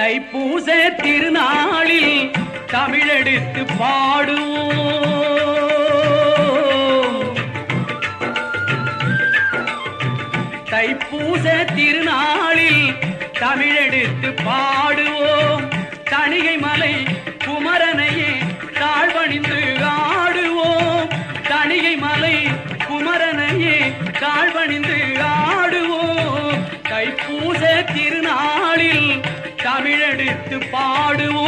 தைப்பூச திருநாளில் தமிழெடுத்து பாடுவோம். தைப்பூச திருநாளில் தமிழெடுத்து பாடுவோம். தணிகை மலை தமிழெடுத்து பாடுவோம்.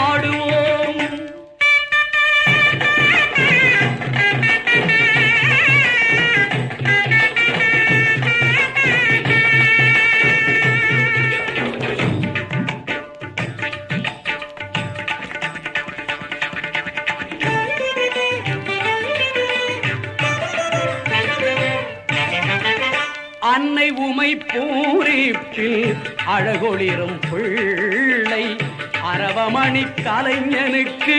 பாடுவோம். அன்னை உமை பூரிப்பில் அழகொளிரும் புள்ள அரவமணி கலைஞனுக்கு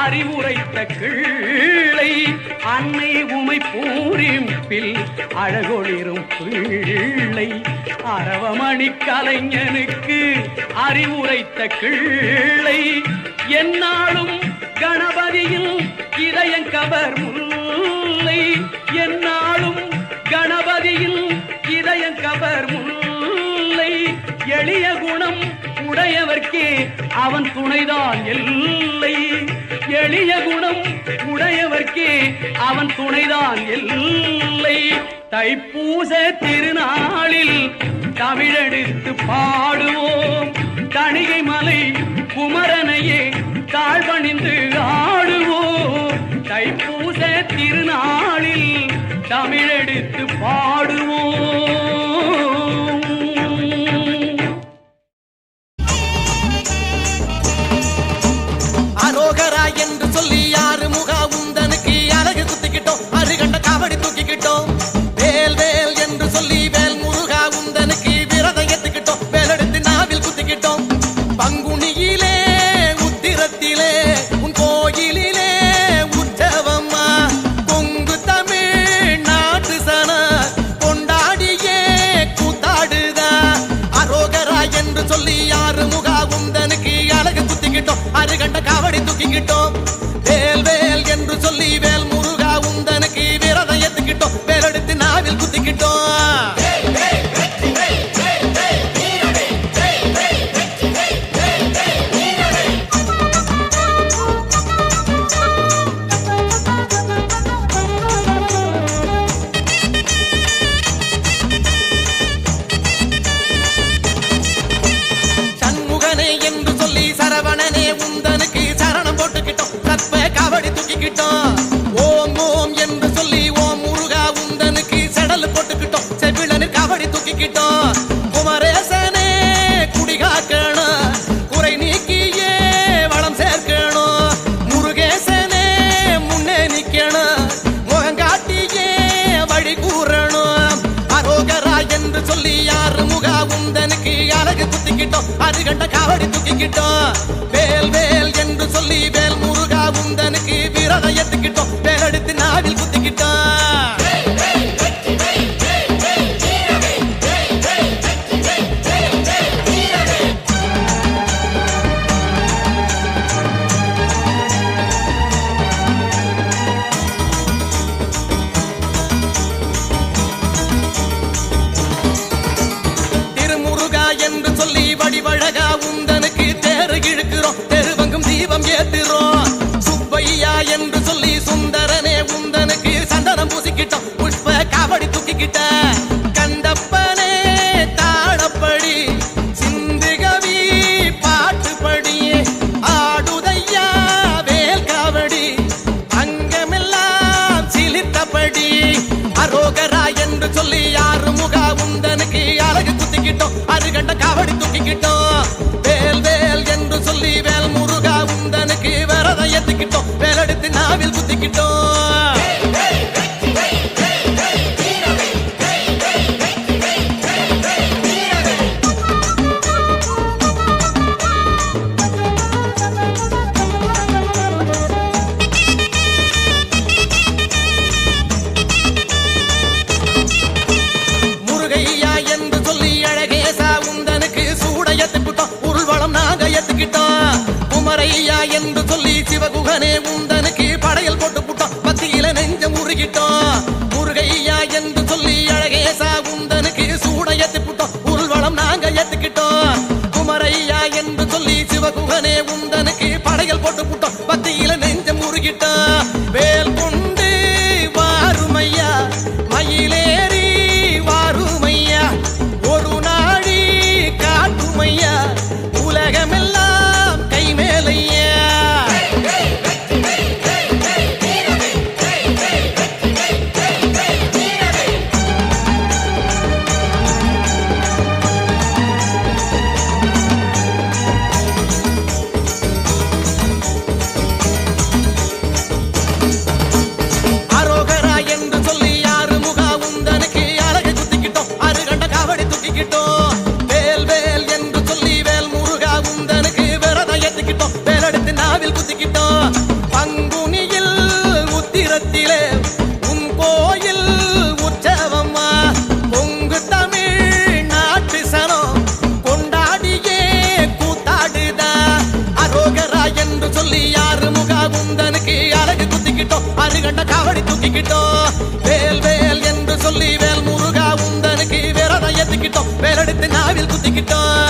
அறிவுரைத்த கிள்ளை அன்னை உமை பூரிப்பில் அழகொளிரும் பிள்ளை. அரவமணி கலைஞனுக்கு அறிவுரைத்த கிள்ளை என்னாலும் கணபதியில் இதயம் இதயங்கவர் முல்லை என்னாலும் கணபதியில் இதயம் இதயங்கவர் முல்லை எளிய குணம் உடையவர்க்கே அவன் துணைதான் எல்லை எளிய குணம் உடையவர்க்கே அவன் துணைதான் எல்லை தைப்பூச திருநாளில் தமிழெடுத்து பாடுவோம். தணிகை மலை குமரனையே தாழ்வணிந்து ஆடுவோம். தைப்பூச திருநாளில் தமிழெடுத்து பாடுவோம். தூக்கிட்டோம் அது கண்ட காவடி தூக்கிக்கிட்டோம். வேல் வேல் என்று சொல்லி வேல் முருகா உந்தனுக்கு விரதம் எடுத்துக்கிட்டோம் வேலடி என்று சொல்லி வடிவழக காவடி தூக்கிக்கிட்டோம். சிவகுகனே உந்தனுக்கு படையல் போட்டு புட்டான் பத்தியில நெஞ்சம் முருகிட்டான் guitar.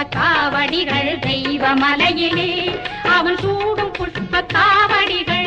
புஷ்ப காவடிகள் தெய்வ மலையிலே அவன் சூடும் புஷ்ப காவடிகள்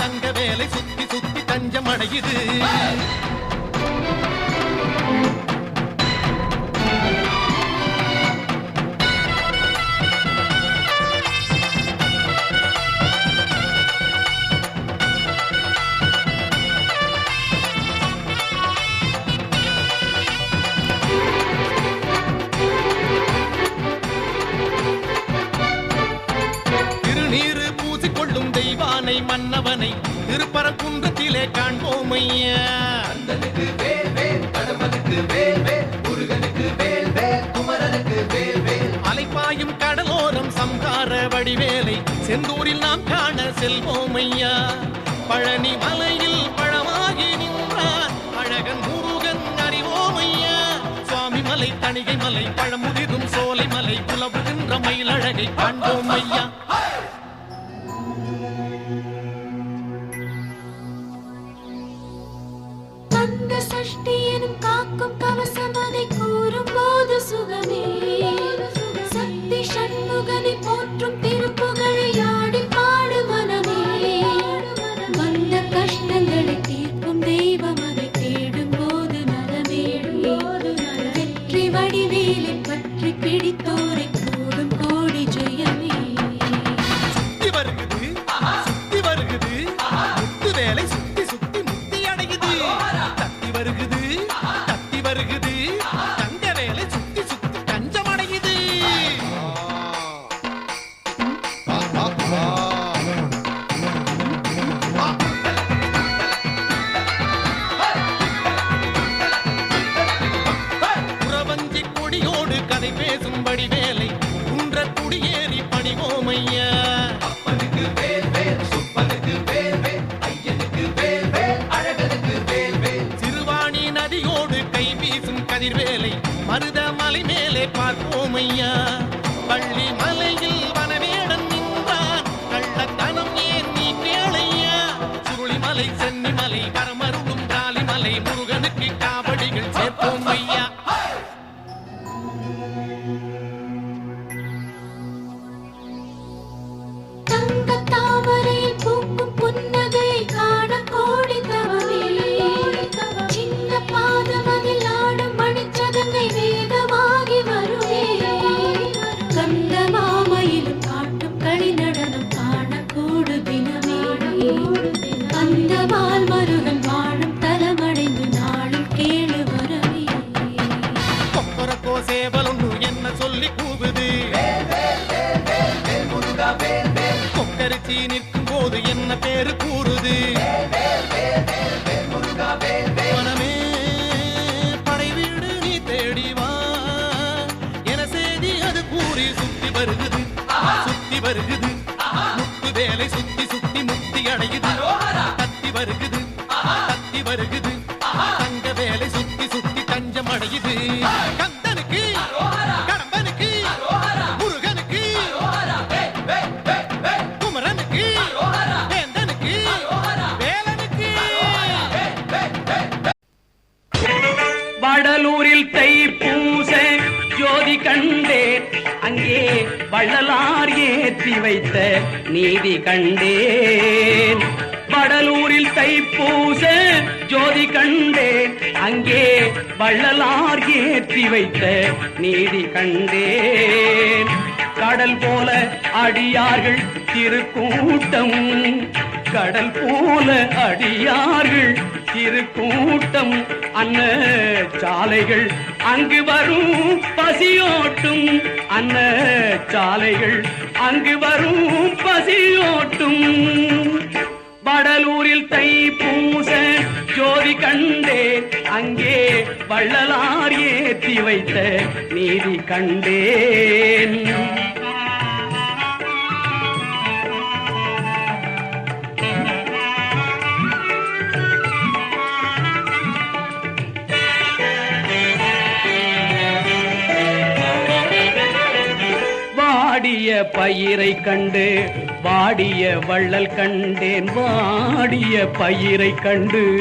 தங்க வேலை சுத்தி சுத்தி தஞ்சம் அடையுது திருப்பரங்குன்றத்திலே காண்போம் ஐயா அலைப்பாயும் கடலோரம் சம்ஹார வடிவேலை செந்தூரில் நாம் காண செல்வோம் ஐயா பழனி மலையில் பழமாகி நின்றார் அழகன் முருகன் அறிவோம் ஐயா சுவாமி மலை தணிகை மலை பழமுதிரும் சோலை மலை புலவுகின்ற மயிலழகை காண்போம் ஐயா எனும் காக்கும் கவசம் அதை கூறும் போது சுகமே. சக்தி சண்முகனை போற்றும் திருப்புகழை ஆடி பாடு மனமே. வந்த கஷ்டங்களை தீர்க்கும் தெய்வம் அதை தேடும் போது நலமே. வெற்றி வடிவேலை பற்றி பிடித்தோரை கதிர்வேலை மருதமலை மேலே பார்ப்போம் ஐயா. பள்ளி நடனம் காண தினமே அந்த மால் மருகன் வாழும் தலமடைந்து நாளும் கேளு வரவே கொப்பரக்கோ சேவலொன்னு என்ன சொல்லி கூவுது கொக்கரிச்சி நிற்கும் போது என்ன பேரு கூறுது வருகுது முத்து வேலை சுத்தி சுத்தி முக்தி அடையுது தத்தி வருகுது. வள்ளலார் ஏற்றி வைத்த நீதி கண்டேன். வடலூரில் தைப்பூச ஜோதி கண்டேன். அங்கே வள்ளலார் ஏற்றி வைத்த நீதி கண்டேன். கடல் போல அடியார்கள் திருக்கூட்டம். கடல் போல அடியார்கள் திருக்கூட்டம். அன்ன சாலைகள் அங்கு வரும் பசியோட்டும். அன்ன சாலைகள் அங்கு வரும் பசியோட்டும். வடலூரில் தை பூச ஜோதி கண்டேன் அங்கே வள்ளலார் ஏற்றி வைத்த நீதி கண்டேன். பயிரை கண்டு வாடிய வள்ளல் கண்டேன். வாடிய பயிரை கண்டு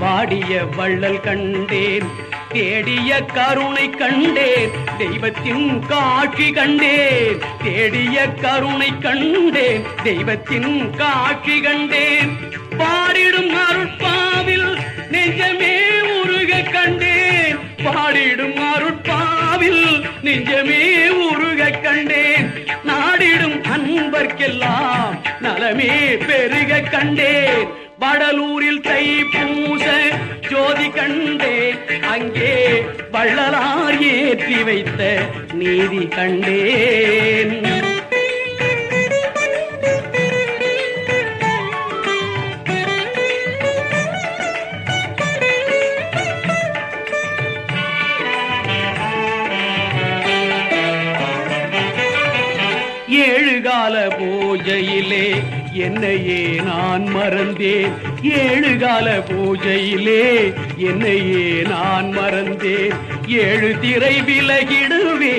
வாடிய வள்ளல் கண்டேன். தேடிய கருணை கண்டேன் தெய்வத்தின் காட்சி கண்டேன். தேடிய கருணை கண்டேன் தெய்வத்தின் காட்சி கண்டேன். பாடிடும் அருட்பாவில் நெஞ்சமே உருக கண்டேன். பாடிடும் அருட்பாவில் நெஞ்சமே உருக கண்டேன். நாடிடும் அன்பர்க்கெல்லாம் நலமே பெருக கண்டேன். வடலூரில் தை பூச ஜோதி கண்டேன். அங்கே வள்ளலார் ஏற்றி வைத்த நீதி கண்டேன். பூஜையிலே என்னையே நான் மறந்தேன். ஏழு கால பூஜையிலே என்னையே நான் மறந்தேன். ஏழு திரை விலகிடுவே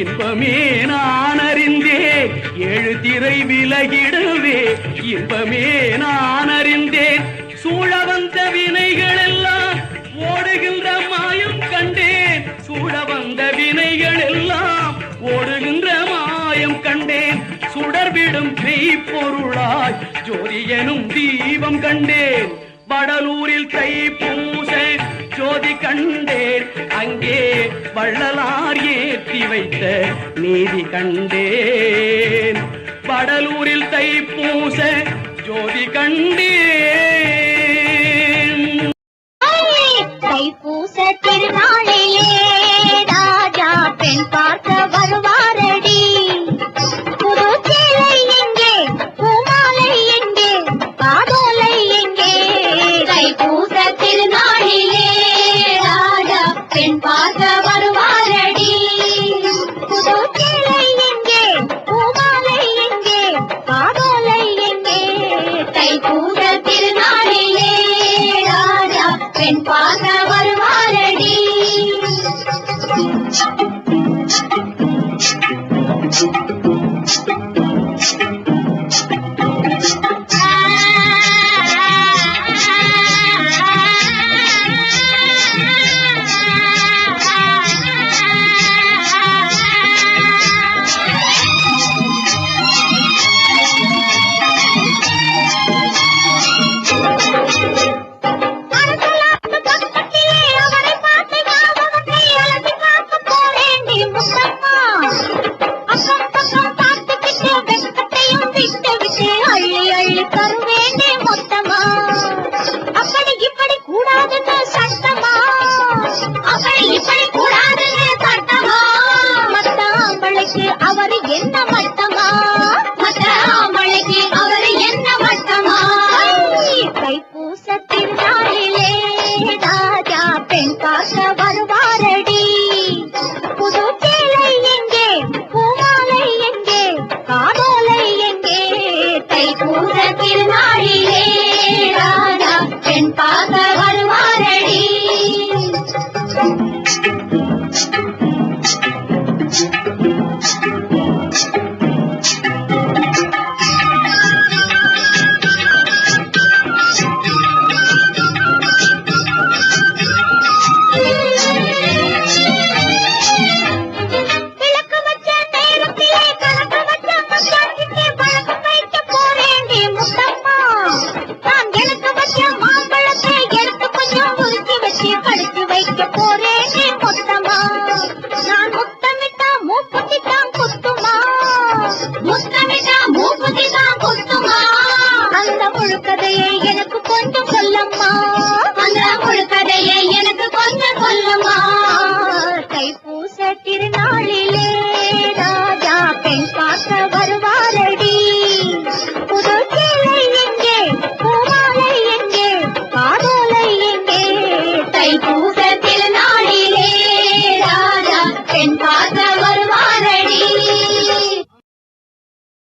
இன்பமே நான் அறிந்தேன். ஏழு திரை விலகிடுவே இன்பமே நான் அறிந்தேன். சூழ வந்த வினைகள் எல்லாம் ஓடுகின்ற மாயம் கண்டேன். சூழ வந்த வினைகள் எல்லாம் ஓடுகின்ற மாயம் கண்டேன். சுடர்விடும் மெய்ப்பொருளாய் ஜோதி எனும் தீபம் கண்டேன். வடலூரில் தை பூசை ஜோதி கண்டேன். அங்கே வள்ளலார் ஏற்றி வைத்த நீதி கண்டேன். வடலூரில் தை பூச ஜோதி கண்டேன். தைப்பூச திருநாளே